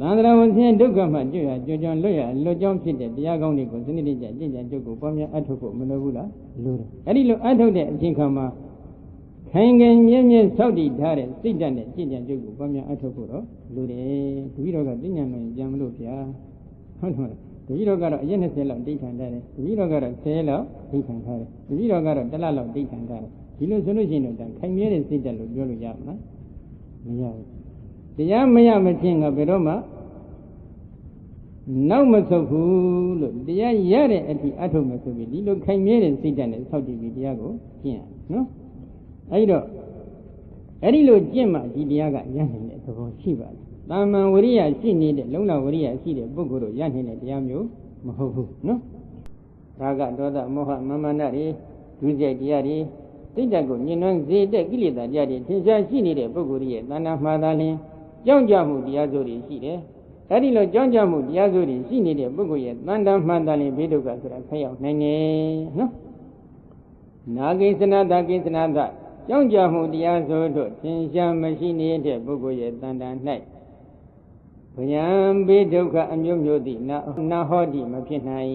သန္တရာဝဆင်းဒုက္ခမှကျွရကြွကြွလွတ်ရလွတ်ကြောင်းဖြစ်တဲ့တရားကောင်းတွေကိုစနစ်တကျကျင့်ကြံကြုတ်ကိုပေါင်းများအထုတ်ဖို့မလိုဘူးလားလိုတယ်အဲ့ဒီလိုအထုတ်တဲ့အချိန်ခါမှာခိုင်ခိုင်မြဲမြဲစောင့်တည်ထားတဲ့စိတ်ဓာတ်နဲ့ကျင့်ကြံကြုတ်ကိုပေါင်းများအထုတ်ဖို့တော့လိုတယ်တပည့်တော်ကသိဉာဏ်လို့ပြန်မလို့ဗျာဟုတ်တယ်မလားတပည့်တော်ကတော့အရက်20လောက်ဒိဋ္ဌံထားတယ်တပည့်တော်ကတော့10လောက်ဒိဋ္ဌံထားတယ်တပည့်တော်ကတော့တစ်လလောက်ဒိဋ္ဌံထားတယ်ဒီလိုဆိုလို့ရှိရင်တော့ခိုင်မြဲတဲ့စိတ်ဓာတ်လို့ပြောလို့ရမလားမရဘူး တရားမရမချင်းကဘယ်တော့မှနောက်မဆုတ်ဘူးလို့တရားရတဲ့အထိအထုတ်မယ်ဆိုပြီးဒီလိုခိုင်မြဲတဲ့စိတ်ဓာတ်နဲ့ဆောက်တည်ပြီးတရားကိုကျင့်ရနော်အဲဒီတော့အဲ့ဒီလိုကျင့်မှဒီတရားကရနိုင်တဲ့သဘောရှိပါတယ်။တာမန်ဝရိယရှိနေတဲ့လုံလဝရိယရှိတဲ့ပုဂ္ဂိုလ်တို့ရနိုင်တဲ့တရားမျိုးမဟုတ်ဘူးနော်။ရာဂဒေါသမောဟမမာနတွေဒုစရိုက်တရားတွေစိတ်ဓာတ်ကိုညှဉ်းနှွမ်းစေတဲ့ကိလေသာတရားတွေထင်ရှားရှိနေတဲ့ပုဂ္ဂိုလ်ရဲ့တဏ္ဍာမှားသာလျှင် ကြောင်းကြမှုတရားစိုးတွေရှိတယ်။အဲ့ဒီလိုကြောင်းကြမှုတရားစိုးတွေရှိနေတဲ့ပုဂ္ဂိုလ်ရဲ့တဏ္ဍာမှန်သာလျှင်ဘေးဒုက္ခဆိုတာဖျက်ရောက်နိုင်တယ်နော်။နာကိစ္စနာတာကိစ္စနာတာကြောင်းကြမှုတရားဆိုတို့သင်ရှားမရှိနေတဲ့ပုဂ္ဂိုလ်ရဲ့တန်တန်၌ဘယံဘေဒုက္ခအမျိုးမျိုးသည့်နာနာဟောတိမဖြစ်နိုင်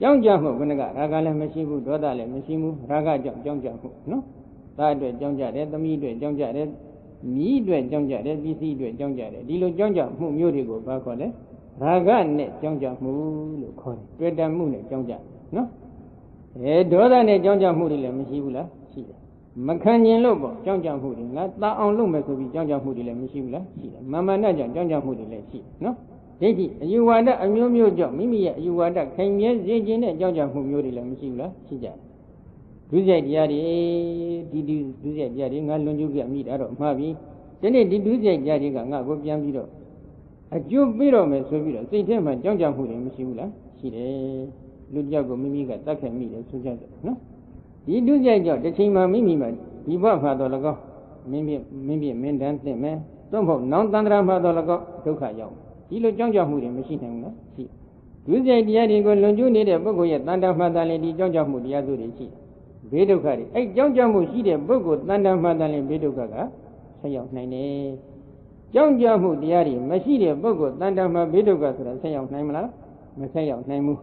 ကြောင်းကြမှုဘုနကရာဂလည်းမရှိဘူးဒေါသလည်းမရှိဘူးရာဂကြောင့်ကြောင်းကြမှုနော်သားအတွက်ကြောင်းကြတယ်သမီးအတွက်ကြောင်းကြတယ် မြည်အတွက်ကြောင်းကြတယ်ပစ္စည်းအတွက်ကြောင်းကြတယ်ဒီလိုကြောင်းကြမှုမျိုးတွေကိုဘာခေါ်လဲရာဂနဲ့ကြောင်းကြမှုလို့ခေါ်တယ်တွေ့တမှုနဲ့ကြောင်းကြနော်အဲဒေါသနဲ့ကြောင်းကြမှုတွေလည်းမရှိဘူးလားရှိတယ်မခံကျင်လို့ပေါ့ကြောင်းကြမှုတွေငါတာအောင်လုပ်မယ်ဆိုပြီးကြောင်းကြမှုတွေလည်းမရှိဘူးလားရှိတယ်မာမနကြောင့်ကြောင်းကြမှုတွေလည်းရှိနော်ဒိဋ္ဌိအယူဝါဒအမျိုးမျိုးကြောင့်မိမိရဲ့အယူဝါဒခိုင်မြဲစေခြင်းနဲ့ကြောင်းကြမှုမျိုးတွေလည်းမရှိဘူးလားရှိကြတယ် ဒုစရိုက်တရားတွေဒီဒီဒုစရိုက်တရားတွေငါလွန်ကျူးပြမိတာတော့မှားပြီဒီနေ့ဒီဒုစရိုက်တရားတွေကငါကိုပြန်ပြီးတော့အကျိုးပေးတော့မယ်ဆိုပြီးတော့စိတ်ထဲမှာကြောင်းကြမှုတွေမရှိဘူးလားရှိတယ်လူတယောက်ကိုမိမိကတတ်ခဲ့မိတယ်ဆိုကြတယ်နော်ဒီဒုစရိုက်ကြောင့်တစ်ချိန်မှမိမိမှာဒီဘဝမှာတော့၎င်းမင်းပြမင်းပြမင်းတန်းသိမ့်မယ်သို့မဟုတ်နောင်တန္တရာမှာတော့၎င်းဒုက္ခရောက်ဒီလိုကြောင်းကြမှုတွေမရှိနိုင်ဘူးလားရှိဒုစရိုက်တရားတွေကိုလွန်ကျူးနေတဲ့ပုဂ္ဂိုလ်ရဲ့တန်တမှန်တန်လည်းဒီကြောင်းကြမှုတရားစုတွေရှိ ဘေးဒုက္ခတွေအဲ့ကြောင်းကြမှုရှိတဲ့ပုဂ္ဂိုလ်တန်တမှန်တန်လည်းဘေးဒုက္ခကဆက်ရောက်နိုင်တယ်ကြောင်းကြမှုတရားတွေမရှိတဲ့ပုဂ္ဂိုလ်တန်တမှန်ဘေးဒုက္ခဆိုတာဆက်ရောက်နိုင်မလားမဆက်ရောက်နိုင်ဘူး